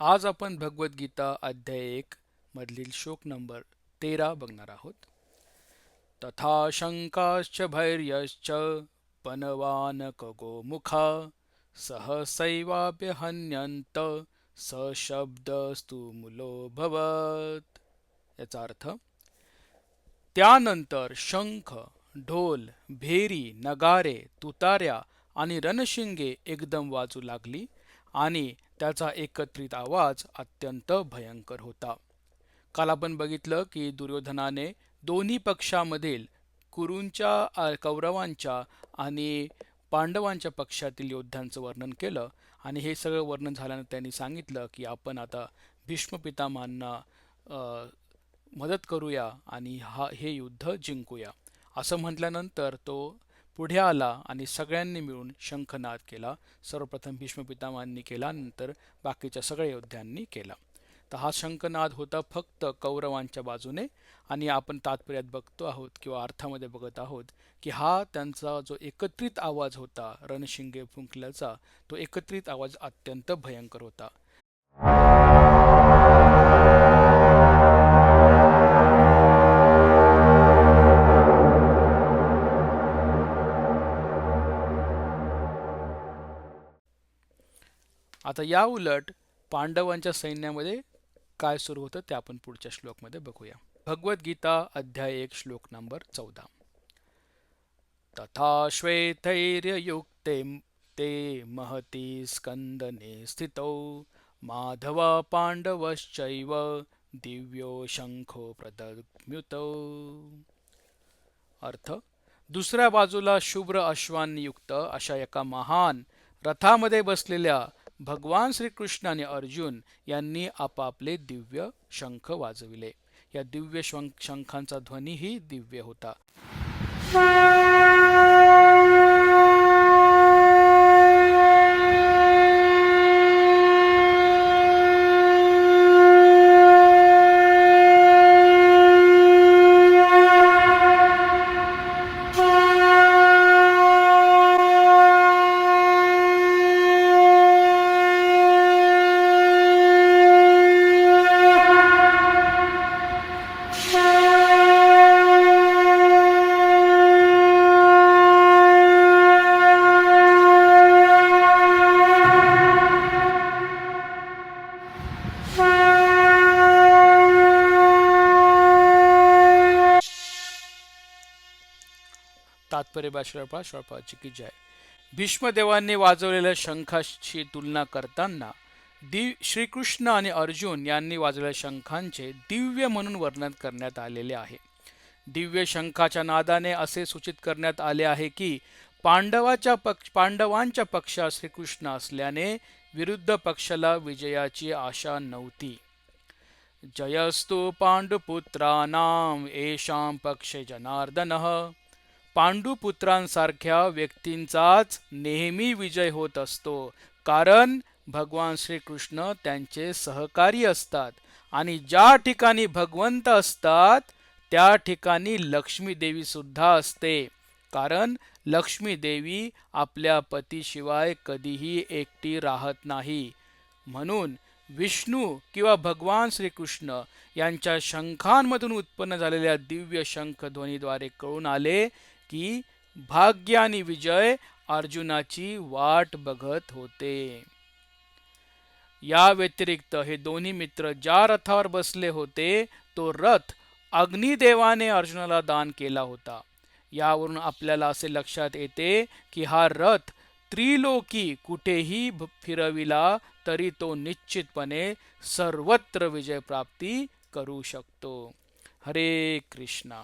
आज आपण भगवद्गीता अध्याय एक मधील श्लोक नंबर तेरा बघणार आहोत. तथा शंकाश्च भैर्यश्च पनवानकगोमुखा सहसैवाभ्यहन्यंत सशब्दस्तु मुलो भवत याचा अर्थ त्यानंतर शंख ढोल भेरी नगारे तुताऱ्या आणि रणशिंगे एकदम वाजू लागली आणि त्याचा एकत्रित आवाज अत्यंत भयंकर होता. काल आपण बघितलं की दुर्योधनाने दोन्ही पक्षामधील कुरूंच्या कौरवांच्या आणि पांडवांच्या पक्षातील योद्ध्यांचं वर्णन केलं आणि हे सगळं वर्णन झाल्यानं त्यांनी सांगितलं की आपण आता भीष्म पितामहांना मदत करूया आणि हा हे युद्ध जिंकूया. असं म्हटल्यानंतर तो पुढे आला आणि सगळ्यांनी मिळून शंखनाद केला. सर्वप्रथम भीष्म पितामहांनी केला नंतर बाकीच्या सगळ्या योद्ध्यांनी केला. तर हा शंखनाद होता फक्त कौरवांच्या बाजूने आणि आपण तात्पर्यात बघतो आहोत किंवा अर्थामध्ये बघत आहोत की हा त्यांचा जो एकत्रित आवाज होता रणशिंगे फुंकल्याचा तो एकत्रित आवाज अत्यंत भयंकर होता. आता या उलट पांडवांच्या सैन्यामध्ये काय सुरू होतं ते आपण पुढच्या श्लोकमध्ये बघूया. भगवद्गीता अध्याय एक श्लोक नंबर चौदा. तथा श्वेतैर्ययुक्ते ते महती स्कंदने स्थितौ माधवा पांडवश्चैव दिव्यो शंखो प्रदम्युत अर्थ दुसऱ्या बाजूला शुभ्र अश्वांनी युक्त अशा एका महान रथामध्ये बसलेल्या भगवान श्रीकृष्ण आणि अर्जुन यांनी आपापले दिव्य शंख वाजविले. या दिव्य शंखांचा ध्वनीही दिव्य होता. तात्पर्य बाश्रपा श्रपाची की जय. भीष्मदेवांनी वाजवलेल्या शंखाशी तुलना करताना दिव श्रीकृष्ण आणि अर्जुन यांनी वाजवलेल्या शंखांचे दिव्य म्हणून वर्णन करण्यात आलेले आहे. दिव्य शंखाच्या नादाने असे सूचित करण्यात आले आहे की पांडवाच्या पक्ष पांडवांच्या पक्षात श्रीकृष्ण असल्याने विरुद्ध पक्षाला विजयाची आशा नव्हती. जयस्तु पांडुपुत्रानाम येषां पक्षे जनार्दन। पांडुपुत्रांसारख्या व्यक्तींचाच नेहमी विजय होत असतो. कारण भगवान श्रीकृष्ण त्यांचे सहकारी असतात आणि ज्या ठिकाणी भगवंत असतात त्या ठिकाणी लक्ष्मी देवी सुद्धा असते. कारण लक्ष्मी देवी आपल्या पतीशिवाय कधीही एकटी राहत नाही. म्हणून विष्णू किंवा भगवान श्रीकृष्ण यांच्या शंखांमधून उत्पन्न झालेल्या दिव्य शंख ध्वनीद्वारे कळून आले की भाग्य आणि विजय अर्जुनाची वाट बघत होते. या व्यतिरिक्त हे दोन्ही मित्र ज्या रथावर बसले होते तो रथ अग्निदेवाने अर्जुनाला दान केला होता. यावरून आपल्याला असे लक्षात येते की हा रथ त्रिलोकी कुठेही फिरविला तरी तो निश्चितपणे सर्वत्र विजय प्राप्ती करू शकतो. हरे कृष्णा.